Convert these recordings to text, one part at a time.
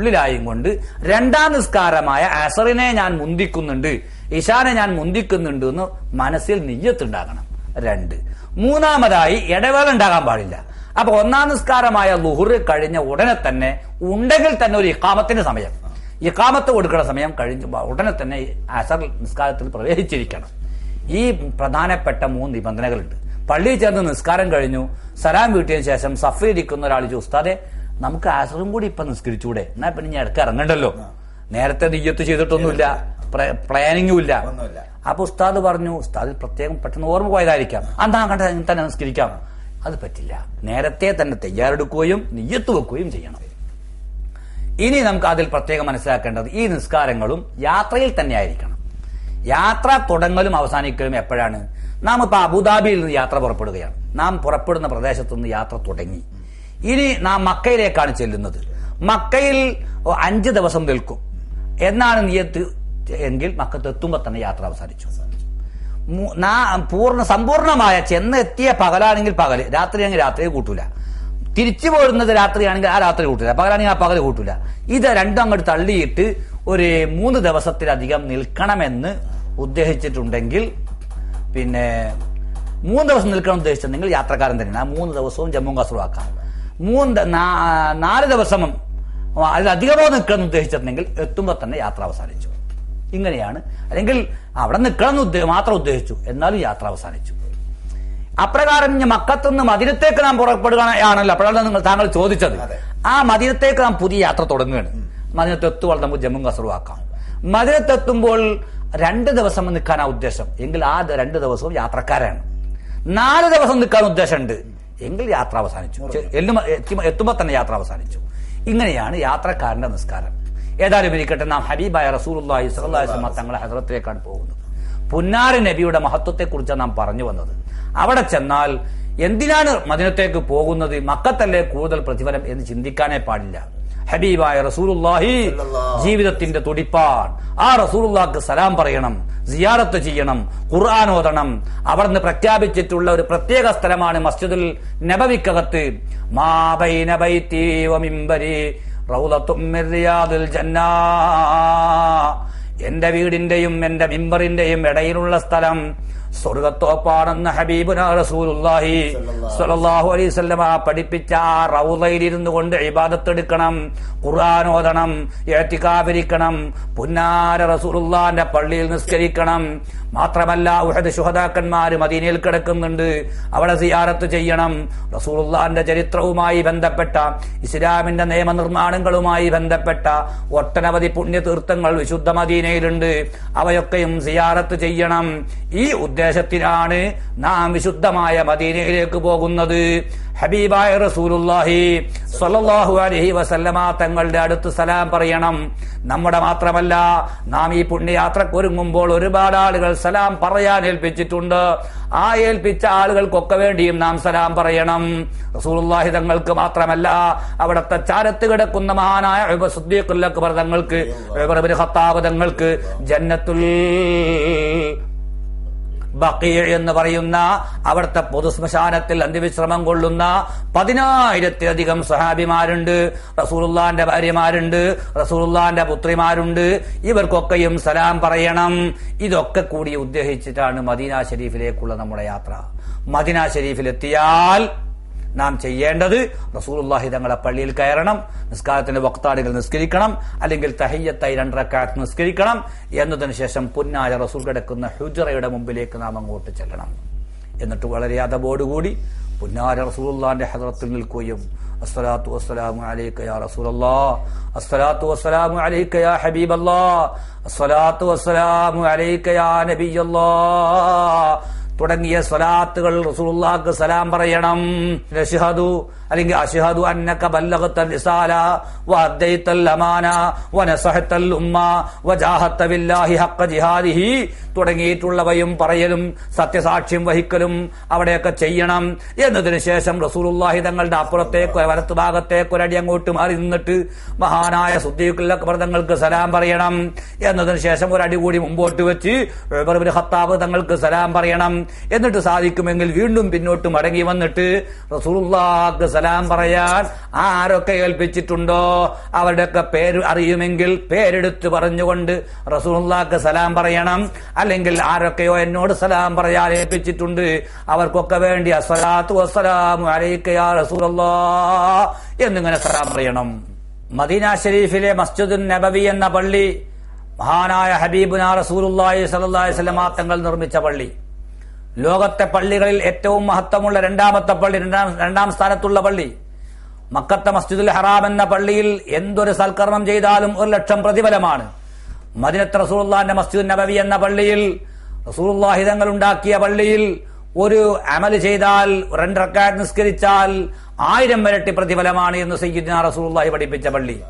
ഉള്ളിലായും കൊണ്ട് രണ്ടാം നിസ്കാരമായ അസറിനെ ഞാൻ മുന്തിക്കുന്നുണ്ട് ഇഷാനെ ഞാൻ മുന്തിക്കുന്നുണ്ട് എന്ന് മനസ്സിൽ നിയ്യത്തുണ്ടാകണം. രണ്ട്. മൂന്നാമതായി ഇടവേള ഉണ്ടാകാൻ പാടില്ല. അപ്പൊ ഒന്നാം നിസ്കാരമായ ലുഹുറ് കഴിഞ്ഞ ഉടനെ തന്നെ ഉണ്ടെങ്കിൽ തന്നെ ഒരു ഇക്കാമത്തിന്റെ സമയം. ഇക്കാമത്ത് കൊടുക്കുന്ന സമയം കഴിഞ്ഞ ഉടനെ തന്നെ അസർ നിസ്കാരത്തിൽ പ്രവേശിച്ചിരിക്കണം. ഈ പ്രധാനപ്പെട്ട മൂന്ന് നിബന്ധനകളുണ്ട്. പള്ളിയിൽ ചേർന്ന് നിസ്കാരം കഴിഞ്ഞു. സലാം വീട്ടിയതിനു ശേഷം സഫയിരിക്കുന്ന ഒരാൾ ചോദിച്ചു ഉസ്താദെ നമുക്ക് അസറും കൂടി ഇപ്പൊ നിസ്കരിച്ചുകൂടെ എന്നാ പിന്നെ ഞാൻ ഇടയ്ക്ക് ഇറങ്ങണ്ടല്ലോ. നേരത്തെ നിയ്യത്ത് ചെയ്തിട്ടൊന്നുമില്ല. പ്ലാനിങ്ങും ഇല്ല അപ്പൊ ഉസ്താദ് പറഞ്ഞു ഉസ്താദ് പ്രത്യേകം പെട്ടെന്ന് ഓർമ്മ പോയതായിരിക്കാം. അന്താ കണ്ട തന്നെ നിസ്കരിക്കാം. അത് പറ്റില്ല. നേരത്തെ തന്നെ തയ്യാറെടുക്കുകയും നിയ്യത്ത് വെക്കുകയും ചെയ്യണം. ഇനി നമുക്ക് അതിൽ പ്രത്യേകം മനസ്സിലാക്കേണ്ടത് ഈ നിസ്കാരങ്ങളും യാത്രയിൽ തന്നെ ആയിരിക്കണം. യാത്ര തുടങ്ങലും അവസാനിക്കലും എപ്പോഴാണ്? നാം ഇപ്പൊ അബുദാബിയിൽ നിന്ന് യാത്ര പുറപ്പെടുകയാണ്. നാം പുറപ്പെടുന്ന പ്രദേശത്തു നിന്ന് യാത്ര തുടങ്ങി. ഇനി നാം മക്കയിലേക്കാണ് ചെല്ലുന്നത്. മക്കയിൽ അഞ്ച് ദിവസം നിൽക്കും. എന്നാണ് നിയത്ത് എങ്കിൽ മക്കത്ത് എത്തുമ്പോൾ തന്നെ യാത്ര അവസാനിച്ചു. പൂർണ സമ്പൂർണമായ ചെന്ന് എത്തിയ പകലാണെങ്കിൽ പകൽ രാത്രിയാണെങ്കിൽ രാത്രി കൂട്ടൂല. തിരിച്ചു പോരുന്നത് രാത്രിയാണെങ്കിൽ ആ രാത്രി കൂട്ടൂല. പകലാണെങ്കിൽ ആ പകൽ കൂട്ടൂല. ഇത് രണ്ടും അങ്ങോട്ട് തള്ളിയിട്ട് ഒരു മൂന്ന് ദിവസത്തിലധികം നിൽക്കണമെന്ന് ഉദ്ദേശിച്ചിട്ടുണ്ടെങ്കിൽ പിന്നെ മൂന്ന് ദിവസം നിൽക്കണം ഉദ്ദേശിച്ചിട്ടുണ്ടെങ്കിൽ യാത്രക്കാരൻ തന്നെയാണ്. ആ മൂന്ന് ദിവസവും ജമ്മു കാസർഗോഡ് ആക്കാം മൂന്ന് നാല് ദിവസം അതിലധികമോ നിൽക്കണം ഉദ്ദേശിച്ചിരുന്നെങ്കിൽ എത്തുമ്പോൾ തന്നെ യാത്ര അവസാനിച്ചു. ഇങ്ങനെയാണ്. അല്ലെങ്കിൽ അവിടെ നിൽക്കണം എന്ന് മാത്രം ഉദ്ദേശിച്ചു. എന്നാലും യാത്ര അവസാനിച്ചു. അപ്രകാരം ഇനി മക്കത്തുനിന്ന് മദിനത്തേക്ക് നാം പുറപ്പെടുകയാണല്ലോ. അപ്പോഴാണ് നിങ്ങൾ താങ്കൾ ചോദിച്ചത്. ആ മദിനത്തേക്ക് നാം പുതിയ യാത്ര തുടങ്ങുകയാണ്. മദിനത്ത് എത്തുമ്പോൾ നമുക്ക് ജമ്മു കസറുവാക്കാം ആക്കാം. മദിനത്തെത്തുമ്പോൾ രണ്ട് ദിവസം നിൽക്കാനാ ഉദ്ദേശം. എങ്കിൽ ആ രണ്ട് ദിവസവും യാത്രക്കാരാണ്. നാല് ദിവസം നിൽക്കാൻ ഉദ്ദേശമുണ്ട്. എങ്കിൽ യാത്ര അവസാനിച്ചു. എത്തുമ്പോൾ തന്നെ യാത്ര അവസാനിച്ചു. ഇങ്ങനെയാണ് യാത്രക്കാരന്റെ നിസ്കാരം. ഏതായാലും ഇരിക്കട്ടെ നാം ഹബീബായ അലൈഹി വസല്ലം തങ്ങളെ ഹദ്റത്തിലേക്കാണ് പോകുന്നത്. പുന്നാര നബിയുടെ മഹത്വത്തെക്കുറിച്ചാണ് നാം പറഞ്ഞു വന്നത്. അവിടെ ചെന്നാൽ എന്തിനാണ് മദിനത്തേക്ക് പോകുന്നത്? മക്കത്തല്ലേ കൂടുതൽ പ്രതിഫലം എന്ന് ചിന്തിക്കാനേ പാടില്ല. ഹബീബായ റസൂലുള്ളാഹി സല്ലല്ലാഹു ജീവിതത്തിന്റെ തുടിപ്പാൻ ആ റസൂലുല്ലാക്ക് സലാം പറയണം സിയാറത്ത് ചെയ്യണം ഖുർആൻ ഓതണം. അവിടുന്ന് പ്രഖ്യാപിച്ചിട്ടുള്ള ഒരു പ്രത്യേക സ്ഥലമാണ് മസ്ജിദുൽ നബവിക്കകത്ത്. എന്റെ വീടിന്റെയും എന്റെ മിമ്പറിന്റെയും ഇടയിലുള്ള സ്ഥലം സ്വർഗത്തോപ്പാണെന്ന് ഹബീബുന റസൂലുള്ളാഹി സ്വല്ലല്ലാഹു അലൈഹി വസല്ലമ പഠിപ്പിച്ച ആ റൗളയിൽ ഇരുന്നു കൊണ്ട് ഇബാദത്തെടുക്കണം ഖുർആൻ ഓതണം ഏത്തിക്കാവിരിക്കണം പുന്നാര റസൂലുള്ളാന്റെ പള്ളിയിൽ നിസ്കരിക്കണം. മാത്രമല്ല ഉഹദ് ശുഹദാക്കന്മാര് മദീനയിൽ കിടക്കുന്നുണ്ട്. അവിടെ സിയാറത്ത് ചെയ്യണം. റസൂലുള്ളാന്റെ ചരിത്രവുമായി ബന്ധപ്പെട്ട ഇസ്ലാമിന്റെ നിയമനിർമ്മാണങ്ങളുമായി ബന്ധപ്പെട്ട ഒട്ടനവധി പുണ്യതീർത്ഥങ്ങൾ വിശുദ്ധ മദീനയിലുണ്ട്. അവയൊക്കെയും സിയാറത്ത് ചെയ്യണം. ഈ ഉദ്ദേശത്തിലാണ് നാം വിശുദ്ധമായ മദീനയിലേക്ക് പോകുന്നത്. ഹബീബായ റസൂലുല്ലാഹി സ്വല്ലല്ലാഹു അലഹി വസല്ലമ തങ്ങളുടെ അടുത്ത് സലാം പറയണം. നമ്മുടെ മാത്രമല്ല നാം ഈ പുണ്യയാത്രക്ക് ഒരുങ്ങുമ്പോൾ ഒരുപാട് ആളുകൾ സലാം പറയാൻ ഏൽപ്പിച്ചിട്ടുണ്ട്. ആ ഏൽപ്പിച്ച ആളുകൾക്കൊക്കെ വേണ്ടിയും നാം സലാം പറയണം. റസൂലുല്ലാഹി തങ്ങൾക്ക് മാത്രമല്ല അവിടുത്തെ ചാരത്ത് കിടക്കുന്ന മഹാനായ തങ്ങൾക്ക് ഖത്താബ് തങ്ങൾക്ക് ജന്നത്തുൽ ബക്കീർ എന്ന് പറയുന്ന അവിടുത്തെ പൊതുശ്മശാനത്തിൽ അന്ത്യവിശ്രമം കൊള്ളുന്ന പതിനായിരത്തിലധികം സഹാബിമാരുണ്ട് റസൂലുള്ളാന്റെ ഭാര്യമാരുണ്ട് റസൂലുള്ളാന്റെ പുത്രിമാരുണ്ട്. ഇവർക്കൊക്കെയും സലാം പറയണം. ഇതൊക്കെ കൂടി ഉദ്ദേശിച്ചിട്ടാണ് മദീന ഷെരീഫിലേക്കുള്ള നമ്മുടെ യാത്ര. മദീന ഷരീഫിലെത്തിയാൽ നാം ചെയ്യേണ്ടത് റസൂലുള്ളാഹി തങ്ങളെ പള്ളിയിൽ കയറണം നിസ്കാരത്തിന്റെ വക്താടുകൾ നിസ്കരിക്കണം അല്ലെങ്കിൽ തഹയ്യത്തായി രണ്ടരക്കാത്ത് നിസ്കരിക്കണം എന്നതിനു ശേഷം പുന്നായ റസൂൽ കിടക്കുന്ന ഹുജറയുടെ മുമ്പിലേക്ക് നാം അങ്ങോട്ട് ചെല്ലണം. എന്നിട്ട് വളരെ അതബോടുകൂടി പുന്നാര റസൂലുള്ളാന്റെ ഹദ്റത്തിൽ നിൽക്കുകയും അസ്സലാത്തു വസ്സലാമു അലൈക യാ അസ്സലാത്തു വസ്സലാമു അലൈക യാ ഹബീബല്ലാ അസ്സലാത്തു വസ്സലാമു അലൈക യാ നബിയല്ലാ. തുടങ്ങിയ സ്വലാത്തുകൾ റസൂലുള്ളാഹിക്ക് സലാം പറയണം. അഷ്ഹദു അല്ലെങ്കിൽ അഷ്ഹദു അന്നക ബല്ലഗത റിസാല വഅദ്ദൈതൽ അമാന വനസഹതൽ ഉമ്മ വജാഹത ബില്ലാഹി ഹഖ്ക ജിഹാദിഹി തുടങ്ങിയിട്ടുള്ളവയും പറയലും സത്യസാക്ഷ്യം വഹിക്കലും അവിടെയൊക്കെ ചെയ്യണം. എന്നതിനു ശേഷം റസൂലുള്ളാഹി തങ്ങളുടെ അപ്പുറത്തേക്ക് വലത്തു ഭാഗത്തേക്ക് ഒരടി അങ്ങോട്ട് മാറി നിന്നിട്ട് മഹാനായ സുദ്ദീഖുൽ അക്ബർ തങ്ങൾക്ക് സലാം പറയണം. എന്നതിനു ശേഷം ഒരടി കൂടി മുമ്പോട്ട് വെച്ച് ഖത്താബ് തങ്ങൾക്ക് സലാം പറയണം. എന്നിട്ട് സാധിക്കുമെങ്കിൽ വീണ്ടും പിന്നോട്ട് മടങ്ങി വന്നിട്ട് റസൂലുള്ളാഹ്ക്ക് സലാം പറയാൻ ആരൊക്കെ ഏൽപ്പിച്ചിട്ടുണ്ടോ? അവരുടെയൊക്കെ പേര് അറിയുമെങ്കിൽ പേരെടുത്ത് പറഞ്ഞുകൊണ്ട് റസൂലുള്ളാഹ്ക്ക് സലാം പറയണം. അല്ലെങ്കിൽ ആരൊക്കെയോ എന്നോട് സലാം പറയാൻ ഏൽപ്പിച്ചിട്ടുണ്ട്. അവർക്കൊക്കെ വേണ്ടി അസ്സലാത്തു വസ്സലാമു അറിയിക്കയാ യാ റസൂലല്ലാഹ് എന്നിങ്ങനെ സലാം പറയണം. മദീന ഷെരീഫിലെ മസ്ജിദുൻ നബവി എന്ന പള്ളി മഹാനായ ഹബീബുന റസൂലുള്ളാഹി സ്വല്ലല്ലാഹി അലൈഹി വസല്ലം തങ്ങൾ നിർമ്മിച്ച പള്ളി. ലോകത്തെ പള്ളികളിൽ ഏറ്റവും മഹത്വമുള്ള രണ്ടാമത്തെ പള്ളി രണ്ടാം രണ്ടാം സ്ഥാനത്തുള്ള പള്ളി. മക്കത്തെ മസ്ജിദുൽ ഹറാം എന്ന പള്ളിയിൽ എന്തൊരു സൽക്കർമ്മം ചെയ്താലും ഒരു ലക്ഷം പ്രതിഫലമാണ്. മദിനത്ത് റസൂലുള്ളാഹിന്റെ മസ്ജിദ് നബവി എന്ന പള്ളിയിൽ റസൂലുള്ളാഹി തങ്ങൾ ഉണ്ടാക്കിയ പള്ളിയിൽ ഒരു അമൽ ചെയ്താൽ രണ്ടറക്കാട് നിസ്കരിച്ചാൽ ആയിരം വരട്ടി പ്രതിഫലമാണ് എന്ന് സയ്യിദ്ന റസൂലുള്ളാഹി പഠിപ്പിച്ച പള്ളി.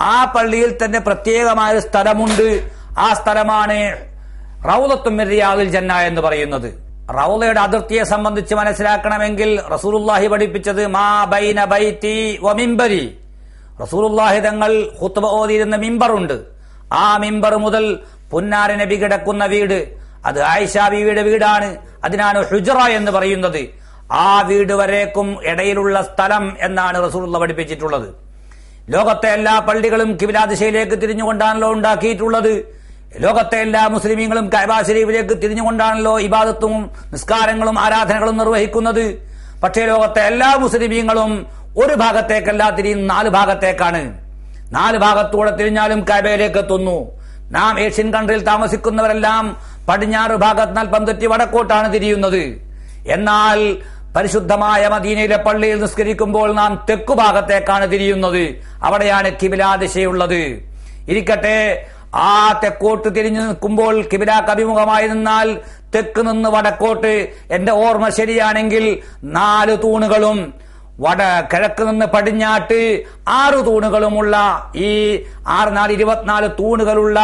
ആ പള്ളിയിൽ തന്നെ പ്രത്യേകമായ സ്ഥലമുണ്ട്. ആ സ്ഥലമാണ് റൗലത്തും ജന്ന എന്ന് പറയുന്നത്. റൗലയുടെ അതിർത്തിയെ സംബന്ധിച്ച് മനസ്സിലാക്കണമെങ്കിൽ റസൂലുള്ളാഹി പഠിപ്പിച്ചത് മാ ബൈന ബൈത്തി വ മിംബരി റസൂലുള്ളാഹി തങ്ങൾ ഹുത്ബ ഓതിയിരുന്ന മിമ്പറുണ്ട്. ആ മിമ്പർ മുതൽ പുന്നാര നബി കിടക്കുന്ന വീട്. അത് ആയിഷ ബീവിയുടെ വീടാണ്. അതിനാണ് ഹുജറ എന്ന് പറയുന്നത്. ആ വീട് വരേക്കും ഇടയിലുള്ള സ്ഥലം എന്നാണ് റസൂലുള്ള പഠിപ്പിച്ചിട്ടുള്ളത്. ലോകത്തെ എല്ലാ പള്ളികളും കിബിലാ ദിശയിലേക്ക് തിരിഞ്ഞുകൊണ്ടാണല്ലോ ഉണ്ടാക്കിയിട്ടുള്ളത്. ലോകത്തെ എല്ലാ മുസ്ലിമീങ്ങളും കൈബാ ശരീഫിലേക്ക് തിരിഞ്ഞുകൊണ്ടാണല്ലോ ഇബാദത്തും നിസ്കാരങ്ങളും ആരാധനകളും നിർവഹിക്കുന്നത്. പക്ഷേ ലോകത്തെ എല്ലാ മുസ്ലിമീങ്ങളും ഒരു ഭാഗത്തേക്കല്ല തിരിയും നാല് ഭാഗത്തേക്കാണ്. നാല് ഭാഗത്തൂടെ തിരിഞ്ഞാലും കൈബയിലേക്ക് എത്തുന്നു. നാം ഏഷ്യൻ കൺട്രിയിൽ താമസിക്കുന്നവരെല്ലാം പടിഞ്ഞാറ് ഭാഗത്ത് നാൽപ്പം തെറ്റി വടക്കോട്ടാണ് തിരിയുന്നത്. എന്നാൽ പരിശുദ്ധമായ മദീനയിലെ പള്ളിയിൽ നിസ്കരിക്കുമ്പോൾ നാം തെക്കു ഭാഗത്തേക്കാണ് തിരിയുന്നത്. അവിടെയാണ് കിബിലാ ദിശയുള്ളത്. ഇരിക്കട്ടെ ആ തെക്കോട്ട് തിരിഞ്ഞു നിൽക്കുമ്പോൾ കിബിലാക്ക് അഭിമുഖമായി നിന്നാൽ തെക്ക് നിന്ന് വടക്കോട്ട്. എന്റെ ഓർമ്മ ശരിയാണെങ്കിൽ നാല് തൂണുകളും വട കിഴക്ക് നിന്ന് പടിഞ്ഞാട്ട് ആറ് തൂണുകളുമുള്ള ഈ ആറ് നാല് ഇരുപത്തിനാല് തൂണുകളുള്ള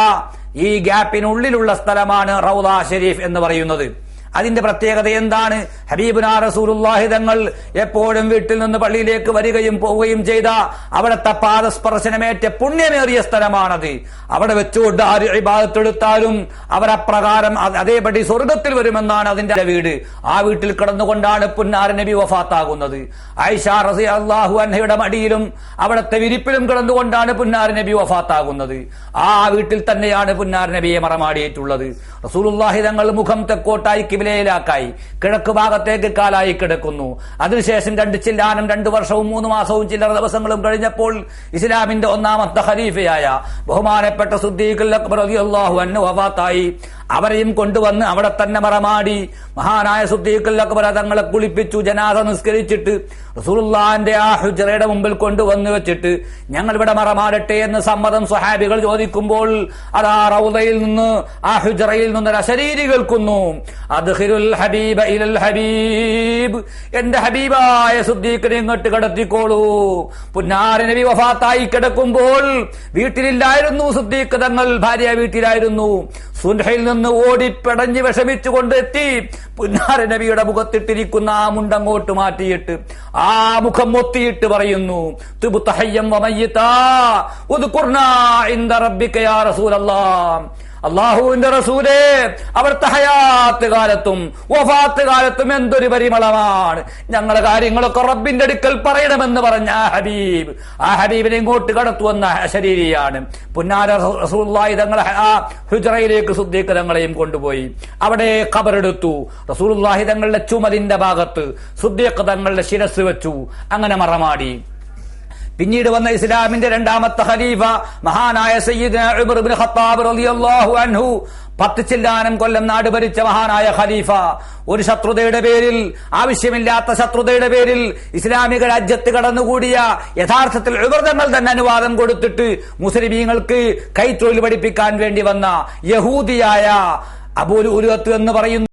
ഈ ഗ്യാപ്പിനുള്ളിലുള്ള സ്ഥലമാണ് റൗദ ഷെരീഫ് എന്ന് പറയുന്നത്. അതിന്റെ പ്രത്യേകത എന്താണ്? ഹബീബുനാ റസൂലുല്ലാഹി തങ്ങൾ എപ്പോഴും വീട്ടിൽ നിന്ന് പള്ളിയിലേക്ക് വരികയും പോവുകയും ചെയ്ത അവിടുത്തെ പാദസ്പർശനമേറ്റ പുണ്യമേറിയ സ്ഥലമാണത്. അവിടെ വെച്ചുകൊണ്ട് ആര് വിഭാഗത്തെടുത്താലും അവരപ്രകാരം അപ്രകാരം അതേപടി സ്വർഗത്തിൽ വരുമെന്നാണ് അതിന്റെ വീട്. ആ വീട്ടിൽ കിടന്നുകൊണ്ടാണ് പുന്നാര നബി വഫാത്താകുന്നത്. ആയിഷ റസി അള്ളാഹു അൻഹയുടെ മടിയിലും അവിടുത്തെ വിരിപ്പിലും കിടന്നുകൊണ്ടാണ് പുന്നാര നബി വഫാത്താകുന്നത്. ആ വീട്ടിൽ തന്നെയാണ് പുന്നാര നബിയെ മറമാടിയിട്ടുള്ളത്. റസൂലുള്ളാഹി തങ്ങൾ മുഖം തെക്കോട്ടായി കിബിലയിലാക്കായി കിഴക്ക് ഭാഗത്തേക്ക് കാലായി കിടക്കുന്നു. അതിനുശേഷം രണ്ട് ചില്ലാനും രണ്ടു വർഷവും മൂന്ന് മാസവും ചില്ലറ ദിവസങ്ങളും കഴിഞ്ഞപ്പോൾ ഇസ്ലാമിന്റെ ഒന്നാമത്തെ ഖലീഫയായ ബഹുമാനപ്പെട്ട സുദ്ദീഖ് അക്ബർ റളിയല്ലാഹു അൻഹു വഫാത്തായി. അവരെയും കൊണ്ടുവന്ന് അവിടെ തന്നെ മറമാടി. മഹാനായ സുദ്ദീഖുൽ അക്ബർ തങ്ങളെ കുളിപ്പിച്ചു ജനാസ നിസ്കരിച്ചിട്ട് റസൂലുള്ളാന്റെ ആ ഹുജറയുടെ മുമ്പിൽ കൊണ്ടുവന്ന് വെച്ചിട്ട് ഞങ്ങൾ ഇവിടെ മറമാടട്ടെ എന്ന് സമ്മതം സ്വഹാബികൾ ചോദിക്കുമ്പോൾ അതാ റൗദയിൽ നിന്ന് ആ ഹുജറയിൽ നിന്ന് അശരീരി കേൾക്കുന്നു. ഹബീബ ഇലൽ ഹബീബ്. എന്റെ ഹബീബായ സുദ്ദീഖിനെ ഇങ്ങോട്ട് കടത്തിക്കോളൂ. പുന്നാര നബി വഫാത്തായി കിടക്കുമ്പോൾ വീട്ടിലില്ലായിരുന്നു സുദ്ദീഖ് തങ്ങൾ ഭാര്യ വീട്ടിലായിരുന്നു. സുൻഹയിൽ നിന്ന് ഓടിപ്പടഞ്ഞ് വിഷമിച്ചുകൊണ്ട് എത്തി പുന്നാര നബിയുടെ മുഖത്തിട്ടിരിക്കുന്ന ആ മുണ്ടങ്ങോട്ട് മാറ്റിയിട്ട് ആ മുഖം ഒത്തിയിട്ട് പറയുന്നു തുബുത്തഹയ്യം വമയ്യത്താ ഉദ്കുർനാ ഇൻദ റബ്ബിക യാ റസൂലല്ലാഹ് അള്ളാഹുവിന്റെ റസൂലേ അവിടുത്തെ ഹയാത്ത് കാലത്തും വഫാത്ത് കാലത്തും എന്തൊരു പരിമളമാണ്. ഞങ്ങളെ കാര്യങ്ങളൊക്കെ റബ്ബിന്റെ അടുക്കൽ പറയണമെന്ന് പറഞ്ഞ ആ ഹബീബ്. ആ ഹബീബിനെ ഇങ്ങോട്ട് കടത്തുവന്ന ശരീരിയാണ്. പുന്നാര റസൂള്ളായി തങ്ങളെ ഹുജറയിലേക്ക് സുദ്ദീഖ് തങ്ങളെയും കൊണ്ടുപോയി. അവിടെ ഖബറെടുത്തു. റസൂലുള്ളാഹി തങ്ങളുടെ ചുമതിന്റെ ഭാഗത്ത് സുദ്ദീഖ് തങ്ങളുടെ ശിരസ് വെച്ചു. അങ്ങനെ മറമാടി. പിന്നീട് വന്ന ഇസ്ലാമിന്റെ രണ്ടാമത്തെ ഖലീഫ മഹാനായ സയ്യിദ് ഖത്താബ് റളിയല്ലാഹു അൻഹു പത്ത് ചില്ലാനം കൊല്ലം നാട് ഭരിച്ച മഹാനായ ഖലീഫ. ഒരു ശത്രുതയുടെ പേരിൽ ആവശ്യമില്ലാത്ത ശത്രുതയുടെ പേരിൽ ഇസ്ലാമിക രാജ്യത്ത് കടന്നുകൂടിയ യഥാർത്ഥത്തിൽ ഉമർതങ്ങൾ തന്നെ അനുവാദം കൊടുത്തിട്ട് മുസ്ലിമീങ്ങൾക്ക് കൈത്തൊഴിൽ പഠിപ്പിക്കാൻ വേണ്ടി വന്ന യഹൂദിയായ അബൂൽ ഉരുവത്ത് എന്ന് പറയുന്ന